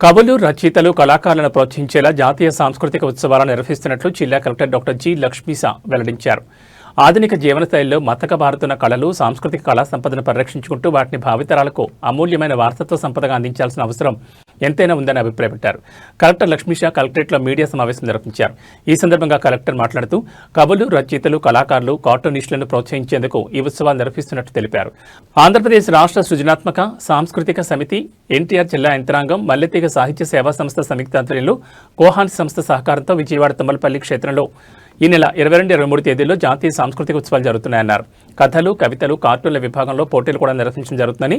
కవులు రచయితలు కళాకారులను ప్రోత్సహించేలా జాతీయ సాంస్కృతిక ఉత్సవాలను నిర్వహిస్తున్నట్లు జిల్లా కలెక్టర్ డాక్టర్ జి లక్ష్మీసా వెల్లడించారు. ఆధునిక జీవనశైలిలో మతక బారుతున్న కళలు సాంస్కృతిక కళా సంపదను పరిరక్షించుకుంటూ వాటిని భావితరాలకు అమూల్యమైన వారసత్వ సంపదగా అందించాల్సిన అవసరం ఎంతైనా ఉందని అభిప్రాయపడ్డారు కలెక్టర్ లక్ష్మీషా కలెక్టరేట్లో మీడియా సమావేశం నిర్వహించారు. ఈ సందర్భంగా కలెక్టర్ మాట్లాడుతూ కవులు రచయితలు కళాకారులు కార్టూనిస్టులను ప్రోత్సహించేందుకు ఈ ఉత్సవాలు నిర్వహిస్తున్నట్టు తెలిపారు. ఆంధ్రప్రదేశ్ రాష్ట్ర సృజనాత్మక సాంస్కృతిక సమితి ఎన్టీఆర్ జిల్లా యంత్రాంగం మల్లెతీగ సాహిత్య సేవా సంస్థ సంయుక్త ఆధ్వర్యంలో కోహాన్ సంస్థ సహకారంతో విజయవాడ తమ్మలపల్లి క్షేత్రంలో ఈ నెల ఇరవై రెండు ఇరవై మూడు తేదీల్లో జాతీయ సాంస్కృతిక ఉత్సవాలు జరుగుతున్నాయన్నారు. కథలు కవితలు కార్టూన్ల విభాగంలో పోటీలు కూడా నిర్వహించడం జరుగుతుందని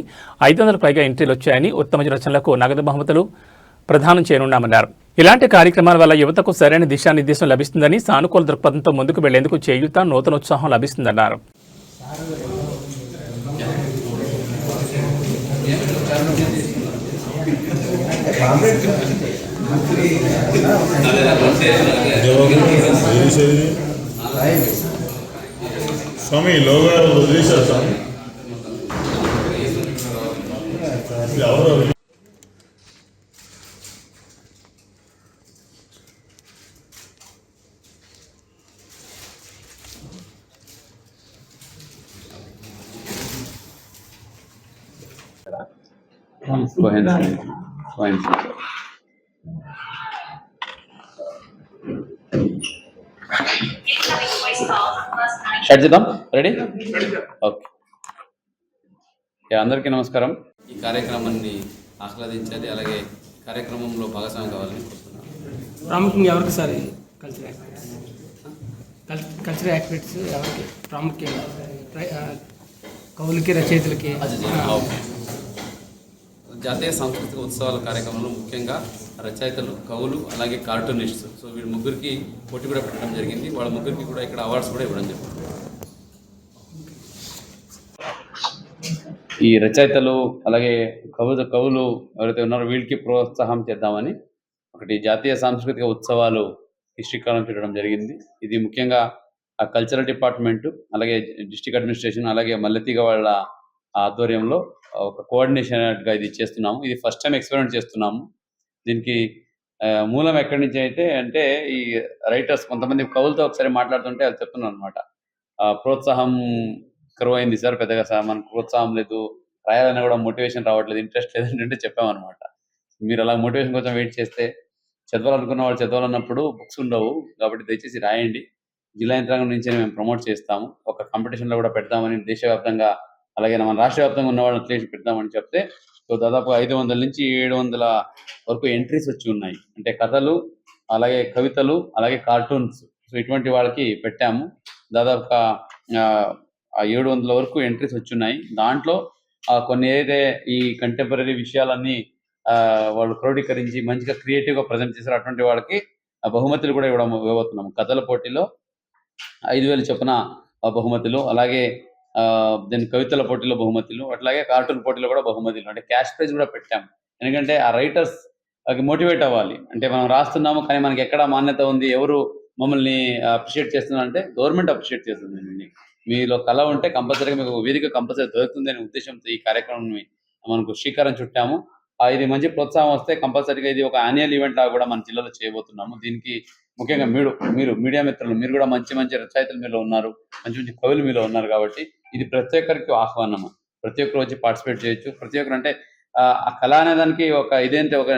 ఐదు వందల పైగా ఎంట్రీలు వచ్చాయని ఉత్తమ రచనలకు నగదు బహుమతులు ప్రదానం చేయనున్నామన్నారు. ఇలాంటి కార్యక్రమాల వల్ల యువతకు సరైన దిశానిర్దేశం లభిస్తుందని సానుకూల దృక్పథంతో ముందుకు వెళ్ళేందుకు చేయూత నూతన ఉత్సాహం లభిస్తుందన్నారు ఏది సేది? స్వామి లోగా వదిలేశారు స్వామి ఇది ఎవరు Go ahead. Go ahead. Start చేద్దాం రెడీ ఓకే అందరికీ నమస్కారం. ఈ కార్యక్రమాన్ని ఆహ్లాదించాలి అలాగే కార్యక్రమంలో భాగస్వామి కావాలని కోరుతున్నాను. ప్రాముఖ్యంగా ఎవరికి సార్ ఈ కల్చరల్ యాక్టివిటీస్ కల్- కల్చరల్ యాక్టివిటీస్ ఎవరికి? ప్రాముఖ్యంగా. కవులకి రచయితలకి. ఓకే. జాతీయ సాంస్కృతిక ఉత్సవాల కార్యక్రమంలో ముఖ్యంగా రచయితలు కవులు అలాగే కార్టూనిస్ట్స్. సో వీళ్ళ ముగ్గురికి పోటీ కూడా పెట్టడం జరిగింది. వాళ్ళ ముగ్గురికి కూడా ఇక్కడ అవార్డ్స్ కూడా ఇవ్వడం జరిగింది. ఈ రచయితలు అలాగే కవులు కవులు ఎవరైతే ఉన్నారో వీళ్ళకి ప్రోత్సాహం చేద్దామని ఒకటి జాతీయ సాంస్కృతిక ఉత్సవాలు ఈ శ్రీకారం చుట్టడం జరిగింది. ఇది ముఖ్యంగా ఆ కల్చరల్ డిపార్ట్మెంట్ అలాగే డిస్టిక్ అడ్మినిస్ట్రేషన్ అలాగే మల్లెతీగ వాళ్ళ ఆధ్వర్యంలో ఒక కోఆర్డినేషన్గా ఇది చేస్తున్నాము. ఇది ఫస్ట్ టైం ఎక్స్పెరిమెంట్ చేస్తున్నాము. దీనికి మూలం ఎక్కడి నుంచి అయితే అంటే ఈ రైటర్స్ కొంతమంది కవులతో ఒకసారి మాట్లాడుతుంటే అది చెప్తున్నారు అనమాట ప్రోత్సాహం కరువైంది సార్ పెద్దగా సార్ మనకు ప్రోత్సాహం లేదు. రాయాలని కూడా మోటివేషన్ రావట్లేదు ఇంట్రెస్ట్ లేదంటే అంటే చెప్పామన్నమాట. మీరు అలా మోటివేషన్ కోసం వెయిట్ చేస్తే చదవాలనుకున్న వాళ్ళు చదవాలన్నప్పుడు బుక్స్ ఉండవు. కాబట్టి దయచేసి రాయండి. జిల్లా యంత్రాంగం నుంచి మేము ప్రమోట్ చేస్తాము. ఒక కాంపిటీషన్లో కూడా పెడతామని దేశవ్యాప్తంగా అలాగే మన రాష్ట్ర వ్యాప్తంగా ఉన్న వాళ్ళని చేసి పెడతామని చెప్తే సో దాదాపు ఐదు వందల నుంచి ఏడు వందల వరకు ఎంట్రీస్ వచ్చి ఉన్నాయి. అంటే కథలు అలాగే కవితలు అలాగే కార్టూన్స్. సో ఇటువంటి వాళ్ళకి పెట్టాము. దాదాపుగా ఆ ఏడు వందల వరకు ఎంట్రీస్ వచ్చున్నాయి. దాంట్లో కొన్ని ఏదైతే ఈ కంటెంపరీ విషయాలన్నీ వాళ్ళు క్రోడీకరించి మంచిగా క్రియేటివ్గా ప్రజెంట్ చేశారు అటువంటి వాళ్ళకి బహుమతులు కూడా ఇవ్వడం ఇవ్వబోతున్నాము. కథల పోటీలో ఐదు వేలు చొప్పున బహుమతులు అలాగే దీని కవితల పోటీలో బహుమతులు అట్లాగే కార్టూన్ పోటీలో కూడా బహుమతులు. అంటే క్యాష్ ప్రైజ్ కూడా పెట్టాం. ఎందుకంటే ఆ రైటర్స్ మోటివేట్ అవ్వాలి. అంటే మనం రాస్తున్నాము కానీ మనకి ఎక్కడ మాన్యత ఉంది ఎవరు మమ్మల్ని అప్రిషియేట్ చేస్తున్నారు అంటే గవర్నమెంట్ అప్రిషియేట్ చేస్తుంది మిమ్మల్ని మీలో కళ ఉంటే కంపల్సరీగా మీకు వేదిక కంపల్సరీ దొరుకుతుంది అనే ఉద్దేశంతో ఈ కార్యక్రమం మనకు శ్రీకారం చుట్టాము. ఇది మంచి ప్రోత్సాహం వస్తే కంపల్సరీగా ఇది ఒక యాన్యువల్ ఈవెంట్ లాగా కూడా మన జిల్లాలో చేయబోతున్నాము. దీనికి ముఖ్యంగా మీరు మీరు మీడియా మిత్రులు మీరు కూడా మంచి మంచి రచయితలు మీలో ఉన్నారు. మంచి మంచి కవులు మీలో ఉన్నారు కాబట్టి ఇది ప్రతి ఒక్కరికి ఆహ్వానము. ప్రతి ఒక్కరు వచ్చి పార్టిసిపేట్ చేయొచ్చు. ప్రతి ఒక్కరు అంటే ఆ కళ అనే దానికి ఒక ఇదేంటి ఒక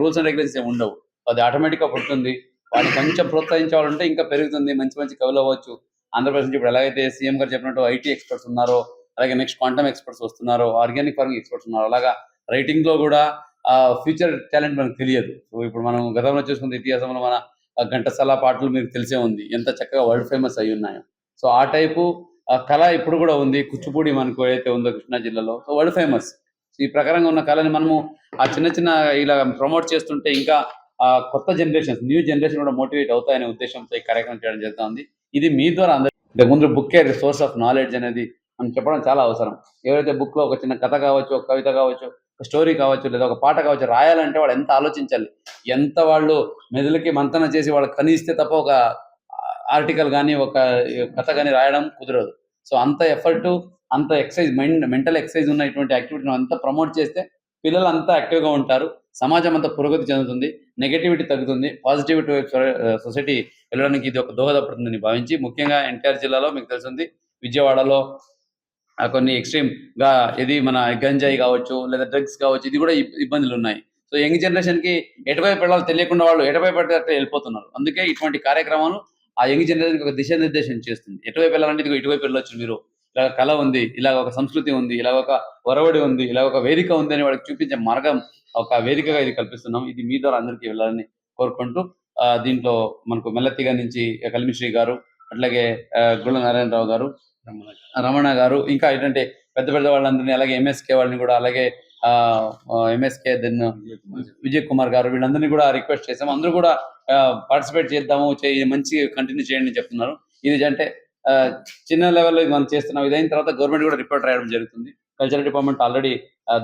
రూల్స్ అండ్ రెగ్యులేషన్స్ ఏమి ఉండవు. అది ఆటోమేటిక్గా పుడుతుంది. వాడిని కొంచెం ప్రోత్సహించాలంటే ఇంకా పెరుగుతుంది. మంచి మంచి కవులు అవ్వచ్చు. ఆంధ్రప్రదేశ్ నుంచి ఇప్పుడు ఎలాగైతే సీఎం గారు చెప్పినట్టు ఐటీ ఎక్స్పర్ట్స్ ఉన్నారో అలాగే నెక్స్ట్ క్వాంటమ్ ఎక్స్పర్ట్స్ వస్తున్నారో ఆర్గానిక్ ఫార్మింగ్ ఎక్స్పర్ట్స్ ఉన్నారు అలాగా రైటింగ్లో కూడా ఫ్యూచర్ టాలెంట్ మనకు తెలియదు. సో ఇప్పుడు మనం గతంలో చూసుకుంటే ఇతిహాసంలో మన ఘంటసాల పాటలు మీకు తెలిసే ఉంది. ఎంత చక్కగా వరల్డ్ ఫేమస్ అయి ఉన్నాయో. సో ఆ టైపు కళ ఇప్పుడు కూడా ఉంది. కూచిపూడి మనకు ఏదైతే ఉందో కృష్ణా జిల్లాలో సో వరల్డ్ ఫేమస్. ఈ ప్రకారంగా ఉన్న కళని మనము ఆ చిన్న చిన్న ఇలా ప్రమోట్ చేస్తుంటే ఇంకా కొత్త జనరేషన్స్ న్యూ జనరేషన్ కూడా మోటివేట్ అవుతాయనే ఉద్దేశంతో ఈ కార్యక్రమం చేయడం జరుగుతుంది. ఇది మీ ద్వారా అందరూ అంటే ముందు బుక్ సోర్స్ ఆఫ్ నాలెడ్జ్ అనేది మనం చెప్పడం చాలా అవసరం. ఎవరైతే బుక్లో ఒక చిన్న కథ కావచ్చు ఒక కవిత కావచ్చు ఒక స్టోరీ కావచ్చు లేదా ఒక పాట కావచ్చు రాయాలంటే వాడు ఎంత ఆలోచించాలి? ఎంత వాళ్ళు మెదడుకి మంతన చేసి వాళ్ళు కనిస్తే తప్ప ఒక ఆర్టికల్ కానీ ఒక కథ కానీ రాయడం కుదరదు. సో అంత ఎఫర్ట్ అంత ఎక్సైజ్ మైండ్ మెంటల్ ఎక్సైజ్ ఉన్నటువంటి యాక్టివిటీని అంతా ప్రమోట్ చేస్తే పిల్లలు అంతా యాక్టివ్గా ఉంటారు. సమాజం అంతా పురోగతి చెందుతుంది. నెగటివిటీ తగ్గుతుంది. పాజిటివిటీ సొసైటీ వెళ్ళడానికి ఇది ఒక దోహదపడుతుందని భావించి ముఖ్యంగా ఎన్టీఆర్ జిల్లాలో మీకు తెలిసింది. విజయవాడలో ఆ కొన్ని ఎక్స్ట్రీమ్గా ఇది మన గంజాయి కావచ్చు లేదా డ్రగ్స్ కావచ్చు ఇది కూడా ఇబ్బందులు ఉన్నాయి సో యంగ్ జనరేషన్కి ఎటువైపు వెళ్ళాలో తెలియకుండా వాళ్ళు ఎటువైపు పడితే వెళ్ళిపోతున్నారు. అందుకే ఇటువంటి కార్యక్రమాలు ఆ యంగ్ జనరేషన్ ఒక దిశానిర్దేశం చేస్తుంది. ఎటువైపు వెళ్ళాలంటే ఇటువైపు వెళ్ళొచ్చు మీరు. ఇలా కళ ఉంది ఇలా ఒక సంస్కృతి ఉంది ఇలా ఒక ఒరవడి ఉంది ఇలా ఒక వేదిక ఉంది అని వాళ్ళకి చూపించే మార్గం ఒక వేదికగా ఇది కల్పిస్తున్నాం. ఇది మీ ద్వారా అందరికీ వెళ్ళాలని కోరుకుంటూ దీంట్లో మనకు మెల్లతిగా నుంచి కలిమిశ్రీ గారు అట్లాగే గుళ్ళ నారాయణరావు గారు రమణ గారు ఇంకా ఏంటంటే పెద్ద పెద్ద వాళ్ళందరినీ అలాగే ఎంఎస్కే వాళ్ళని కూడా అలాగే ఎంఎస్కే దెన్ విజయ్ కుమార్ గారు వీళ్ళందరినీ కూడా రిక్వెస్ట్ చేసాము అందరూ కూడా పార్టిసిపేట్ చేద్దాము మంచి కంటిన్యూ చేయండి చెప్తున్నారు. ఇది అంటే చిన్న లెవెల్లో మనం చేస్తున్నాం. ఇదైన తర్వాత గవర్నమెంట్ కూడా రిపోర్ట్ రాయడం జరుగుతుంది. కల్చరల్ డిపార్ట్మెంట్ ఆల్రెడీ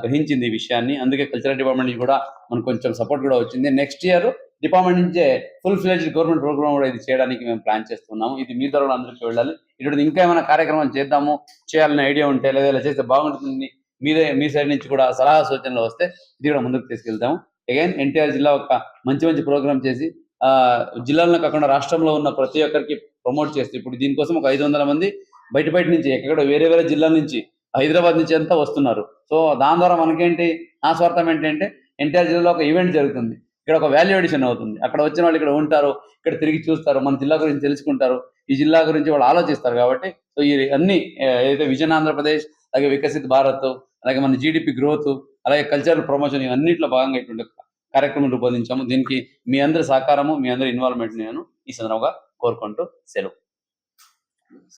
గ్రహించింది ఈ విషయాన్ని. అందుకే కల్చరల్ డిపార్ట్మెంట్ నుంచి కూడా మనకు కొంచెం సపోర్ట్ కూడా వచ్చింది. నెక్స్ట్ ఇయర్ డిపార్ట్మెంట్ నుంచే ఫుల్ ఫ్లెజ్ గవర్నమెంట్ ప్రోగ్రామ్ కూడా ఇది చేయడానికి మేము ప్లాన్ చేస్తున్నాము. ఇది మీ ద్వారా అందరికీ వెళ్ళాలి. ఇటువంటి ఇంకా ఏమైనా కార్యక్రమం చేద్దాము చేయాలనే ఐడియా ఉంటే లేదా ఇలా చేస్తే బాగుంటుంది మీదే మీ సైడ్ నుంచి కూడా సలహా సూచనలు వస్తే ఇది కూడా ముందుకు తీసుకెళ్తాము. అగైన్ ఎన్టీఆర్ జిల్లా ఒక మంచి మంచి ప్రోగ్రామ్ చేసి ఆ జిల్లాలో కాకుండా రాష్ట్రంలో ఉన్న ప్రతి ఒక్కరికి ప్రమోట్ చేస్తే ఇప్పుడు దీనికోసం ఒక ఐదు వందల మంది బయట బయట నుంచి ఎక్కడ వేరే వేరే జిల్లాల నుంచి హైదరాబాద్ నుంచి అంతా వస్తున్నారు. సో దాని ద్వారా మనకేంటి నా స్వార్థం ఏంటంటే ఎన్టీఆర్ జిల్లాలో ఒక ఈవెంట్ జరుగుతుంది. ఇక్కడ ఒక వాల్యూ ఎడిషన్ అవుతుంది. అక్కడ వచ్చిన వాళ్ళు ఇక్కడ ఉంటారు ఇక్కడ తిరిగి చూస్తారు మన జిల్లా గురించి తెలుసుకుంటారు. ఈ జిల్లా గురించి వాళ్ళు ఆలోచిస్తారు కాబట్టి సో ఈ అన్ని ఏదైతే విజన్ ఆంధ్రప్రదేశ్ అలాగే వికసిత్ భారత్ అలాగే మన జీడిపి గ్రోత్ అలాగే కల్చరల్ ప్రమోషన్ ఇవన్నింటిలో భాగంగా ఇటువంటి కార్యక్రమం రూపొందించాము. దీనికి మీ అందరి సహకారము మీ అందరి ఇన్వాల్వ్మెంట్ నేను ఈ సందర్భంగా కోరుకుంటూ సెలవు.